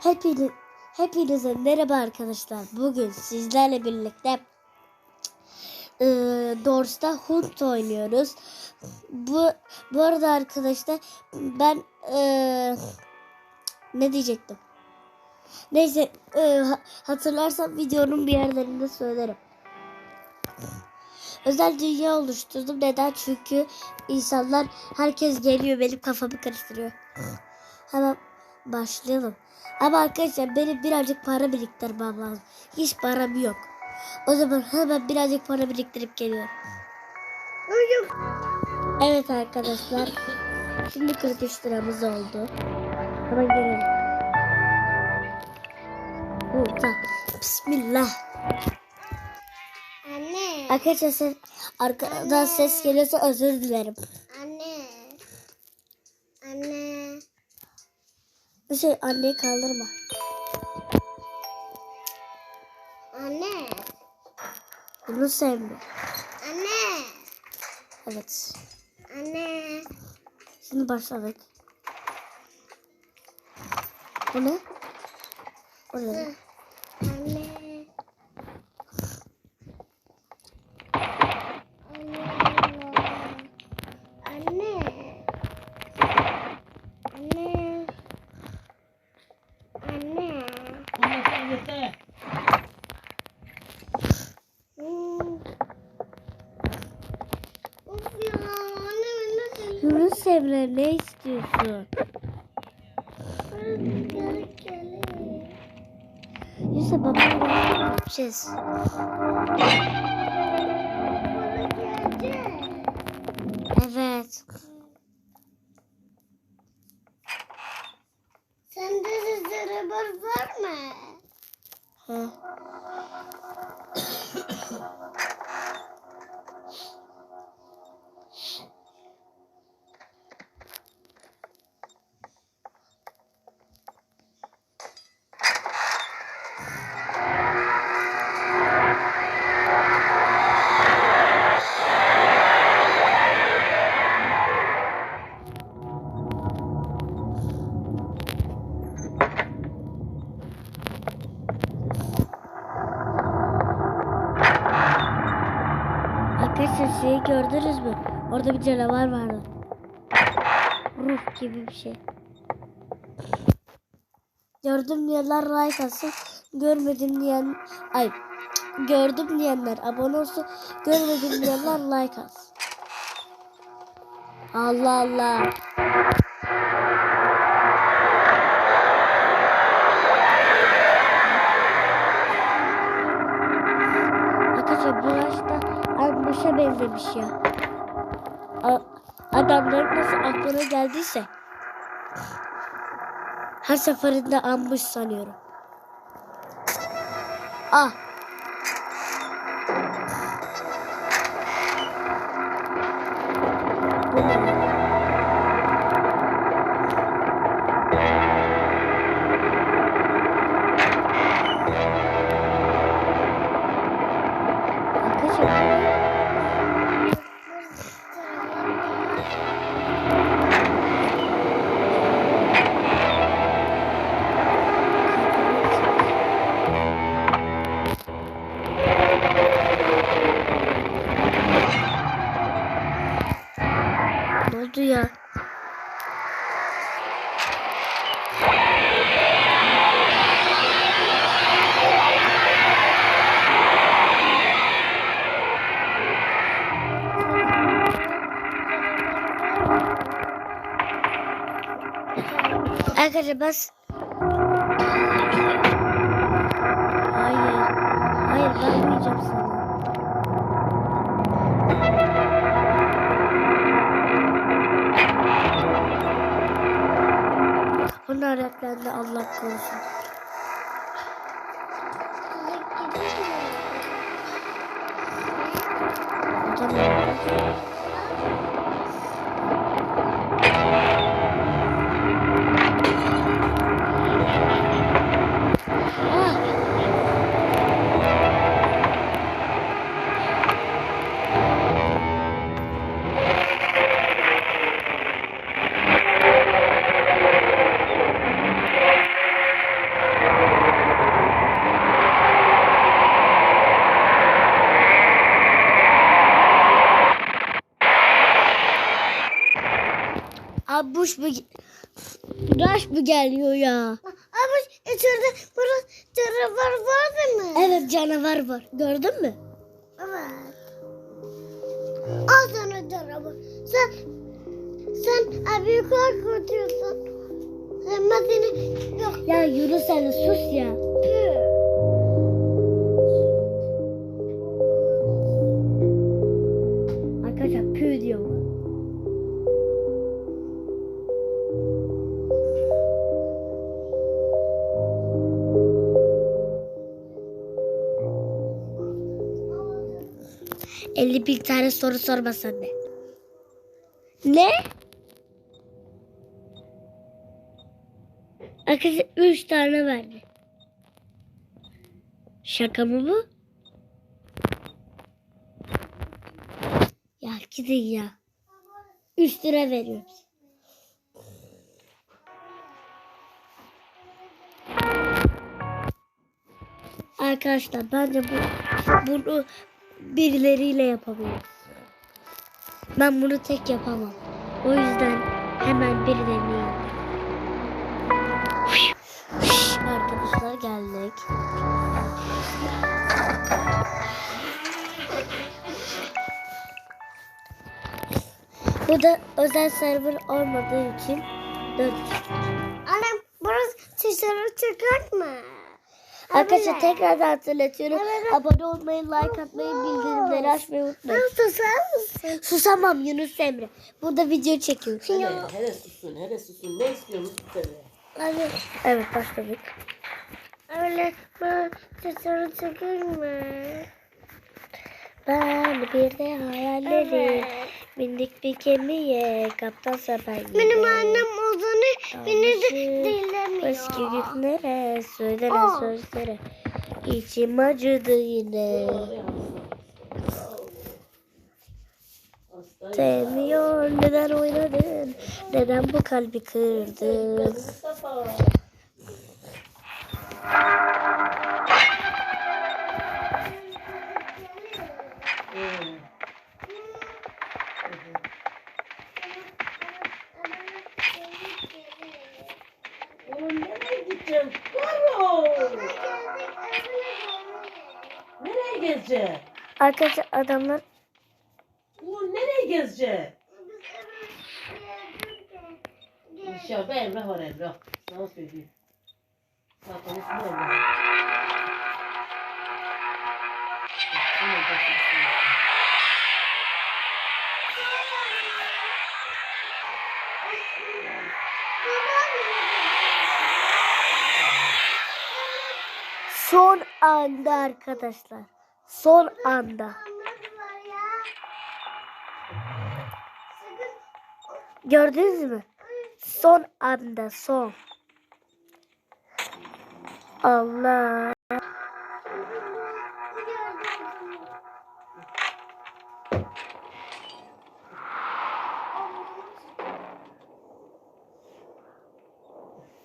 Hepiniz, hepinize merhaba arkadaşlar. Bugün sizlerle birlikte e, Doors'ta Hunt oynuyoruz. Bu bu arada arkadaşlar ben e, ne diyecektim? Neyse e, ha- hatırlarsam videonun bir yerlerinde söylerim. Özel dünya oluşturdum. Neden? Çünkü insanlar herkes geliyor benim kafamı karıştırıyor. Hemen başlayalım. Ama arkadaşlar benim birazcık para biriktirmem lazım. Hiç param yok. O zaman hemen birazcık para biriktirip geliyorum. Evet arkadaşlar. Şimdi 43 liramız oldu. Hemen gelelim. Burada. Bismillah. Anne, Arkadaşlar arkadan ses geliyorsa özür dilerim. anne, anne, Bir şey anneyi kaldırma. anne, Bunu sevmiyor. anne, Evet. anne, Şimdi başladık. Bu ne? O ne? anne, anne, anne, anne, Hmm. Of ya, anne ben Yunus Emre ne istiyorsun? Yunus babamla yapacağız? Evet. Sende de araba var mı? He. Arkadaşlar şeyi gördünüz mü? Orada bir canavar vardı. Ruh gibi bir şey. Gördüm diyenler like atsın. Görmedim diyen... Ay gördüm diyenler abone olsun. Görmedim diyenler like atsın. Allah Allah. Arkadaşlar bu yaşta Ambuş'a benzemiş ya. A- adamların nasıl aklına geldiyse. Her seferinde ambush sanıyorum. Ah. Oldu ya? Arkadaşlar bas. Hayır. Hayır vermeyeceğim sana. Öğretmeninde Allah korusun. Hocam Rush mu Rush mı geliyor ya? Ama içeride burası canavar vardı mı? Evet canavar var. Gördün mü? Evet. Al sana canavar. Sen sen abi korkutuyorsun. Sen seni yok. Ya Yunus sen sus ya. 50 bin tane soru sormasın anne. Ne? Akısı 3 tane verdi. Şaka mı bu? Ya gidin ya. 3 lira veriyoruz. Arkadaşlar bence bu bunu birileriyle yapabiliriz. Ben bunu tek yapamam. O yüzden hemen birilerini yapayım. Arkadaşlar geldik. Bu da özel server olmadığı için 4 Annem burası dışarı çıkart mı? Arkadaşlar tekrar hatırlatıyorum. Evet. Abone olmayı, like atmayı, bildirimleri açmayı unutmayın. Susar mısın? Susamam Yunus Emre. Burada video çekiyorum. Hele, hele susun, hele susun. Ne istiyorsunuz size? Anne Evet başladık. öyle burası dışarı çıkar mı? Ben bir de hayalleri bindik bir gemiye kaptan sefer gibi. Benim annem beni de Eski dinlemiyor. günlere söylenen Aa. sözlere içim acıdı yine. Sevmiyor neden oynadın neden bu kalbi kırdın gideceğim? Karo! Nereye gezeceksin? Arkadaşlar adamlar Oğlum nereye gezeceksin? Dışarıda Emrah var Emrah. Sana söyleyeyim. Zaten ismi son anda arkadaşlar. Son anda. Gördünüz mü? Son anda son. Allah.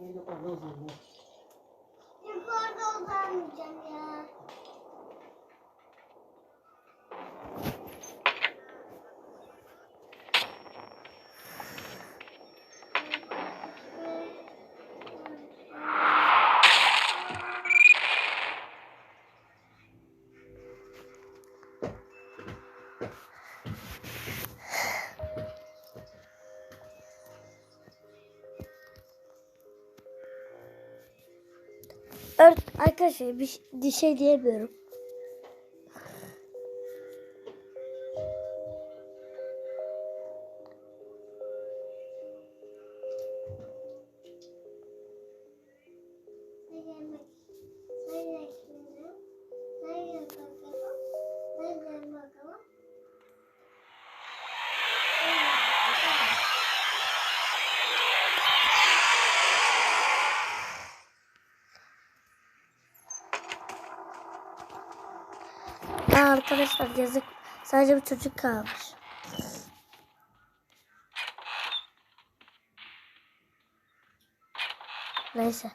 Neydi o? Ne oldu? Yukarıda Ör arkadaşlar bir, bir şey diyemiyorum. Ne yemek? Arkadaşlar yazık. Sadece bir çocuk kalmış. Neyse